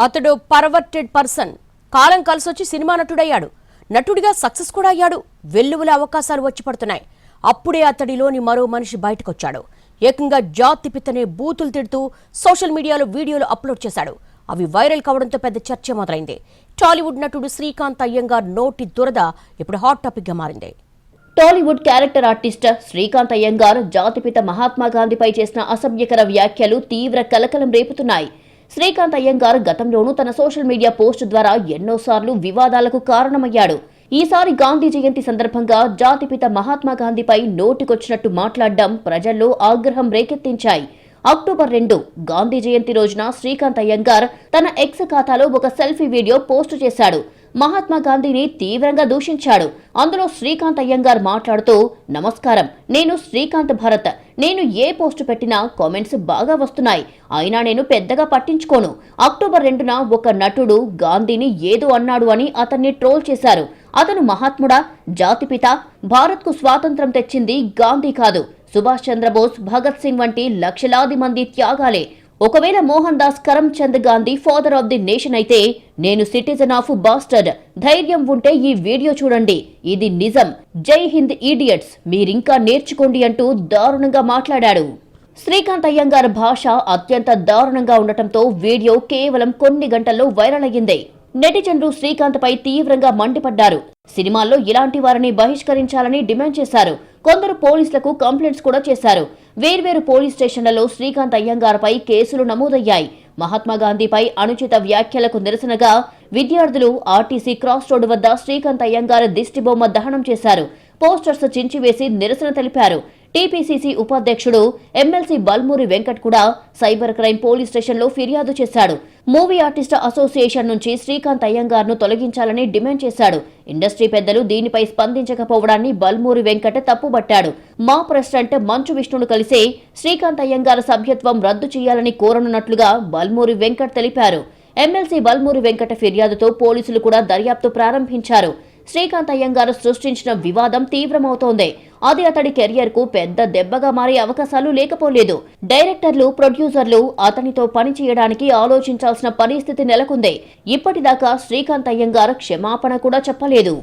అతడు perverted person. కాలం కలిసి వచ్చి సినిమా నటుడయ్యాడు. నటుడిగా సక్సెస్ కూడా అయ్యాడు. వెల్లువల అవకాశాలు వచ్చి పడుతున్నాయి. అప్పుడే అతడిలోని మరో మనిషి బయటకొచ్చాడు. ఏకంగా జాతి పిత్తనే బూతులు తిడుతూ సోషల్ మీడియాలో వీడియోలు అప్లోడ్ చేశాడు. అవి వైరల్ కావడంతో పెద్ద చర్చ మొదలైంది. టాలీవుడ్ నటుడు శ్రీకాంత్ అయ్యంగార్ నోటి దురద ఇప్పుడు హాట్ టాపిక్గా మారింది. టాలీవుడ్ క్యారెక్టర్ ఆర్టిస్ట్ శ్రీకాంత్ అయ్యంగార్ జాతిపిత మహాత్మా గాంధీపై చేసిన అసభ్యకర వ్యాఖ్యలు తీవ్ర కలకలం రేపుతున్నాయి. శ్రీకాంత్ అయ్యంగార్ గతంలోనూ తన సోషల్ మీడియా పోస్ట్ ద్వారా ఎన్నోసార్లు వివాదాలకు కారణమయ్యాడు. ఈసారి గాంధీ జయంతి సందర్భంగా జాతిపిత మహాత్మా గాంధీపై నోటికొచ్చినట్టు మాట్లాడడం ప్రజల్లో ఆగ్రహం రేకెత్తించాయి. అక్టోబర్ రెండు గాంధీ జయంతి రోజున శ్రీకాంత్ అయ్యంగార్ తన ఎక్స్ ఖాతాలో ఒక సెల్ఫీ వీడియో పోస్టు చేశాడు. మహాత్మా గాంధీని తీవ్రంగా దూషించాడు. అందులో శ్రీకాంత్ అయ్యంగార్ మాట్లాడుతూ నమస్కారం. నేను శ్రీకాంత్ భరత్. నేను ఏ పోస్ట్ పెట్టినా కామెంట్స్ బాగా వస్తున్నాయి. అయినా నేను పెద్దగా పట్టించుకోను. అక్టోబర్ రెండున ఒక నటుడు గాంధీని ఏదో అన్నాడు అని అతన్ని ట్రోల్ చేశారు. అతను మహాత్ముడా జాతిపిత భారత్కు స్వాతంత్రం తెచ్చింది గాంధీ కాదు. సుభాష్ చంద్రబోస్ భగత్ సింగ్ వంటి లక్షలాది మంది త్యాగాలే. ఒకవేళ Mohan Das Karamchand Gandhi father of the nation అయితే నేను సిటిజన్ ఆఫ్ బాస్టర్డ్ ధైర్యం ఉంటే ఈ వీడియో చూడండి. ఇది నిజం. జై హింద్ ఈడియట్స్ మీరింకా నేర్చుకోండి అంటూ దారుణంగా మాట్లాడాడు. శ్రీకాంత్ అయ్యంగార్ భాష అత్యంత దారుణంగా ఉండటంతో వీడియో కేవలం కొన్ని గంటల్లో వైరల్ అయ్యింది. నెటిజన్లు శ్రీకాంత్పై తీవ్రంగా మండిపడ్డారు. సినిమాల్లో ఇలాంటి వారిని బహిష్కరించాలని డిమాండ్ చేశారు. కొందరు పోలీసులకు కంప్లైంట్స్ కూడా చేశారు. వేర్వేరు పోలీస్ స్టేషన్లలో శ్రీకాంత్ అయ్యంగార్పై కేసులు నమోదయ్యాయి. మహాత్మాగాంధీపై అనుచిత వ్యాఖ్యలకు నిరసనగా విద్యార్థులు ఆర్టీసీ క్రాస్ రోడ్డు వద్ద శ్రీకాంత్ అయ్యంగారు దిష్టిబొమ్మ దహనం చేశారు. పోస్టర్స్ చించివేసి నిరసన తెలిపారు. టీపీసీసీ ఉపాధ్యక్షుడు ఎమ్మెల్సీ బల్మూరి వెంకట్ కూడా సైబర్ క్రైమ్ పోలీస్ స్టేషన్లో ఫిర్యాదు చేశాడు. మూవీ ఆర్టిస్ట్ అసోసియేషన్ నుంచి శ్రీకాంత్ అయ్యంగార్ను తొలగించాలని డిమాండ్ చేశాడు. ఇండస్ట్రీ పెద్దలు దీనిపై స్పందించకపోవడాన్ని బల్మూరి వెంకట తప్పుబట్టాడు. మా ప్రెసిడెంట్ మంచు విష్ణును కలిసి శ్రీకాంత్ అయ్యంగార్ సభ్యత్వం రద్దు చేయాలని కోరనున్నట్లుగా బల్మూరి వెంకట్ తెలిపారు. ఎమ్మెల్సీ బల్మూరి వెంకట ఫిర్యాదుతో పోలీసులు కూడా దర్యాప్తు ప్రారంభించారు. శ్రీకాంత్ అయ్యంగారు సృష్టించిన వివాదం తీవ్రమవుతోంది. అది అతడి కెరియర్కు పెద్ద దెబ్బగా మారే అవకాశాలు లేకపోలేదు. డైరెక్టర్లు ప్రొడ్యూసర్లు అతనితో పని చేయడానికి ఆలోచించాల్సిన పరిస్థితి నెలకొంది. ఇప్పటిదాకా శ్రీకాంత్ అయ్యంగారు క్షమాపణ కూడా చెప్పలేదు.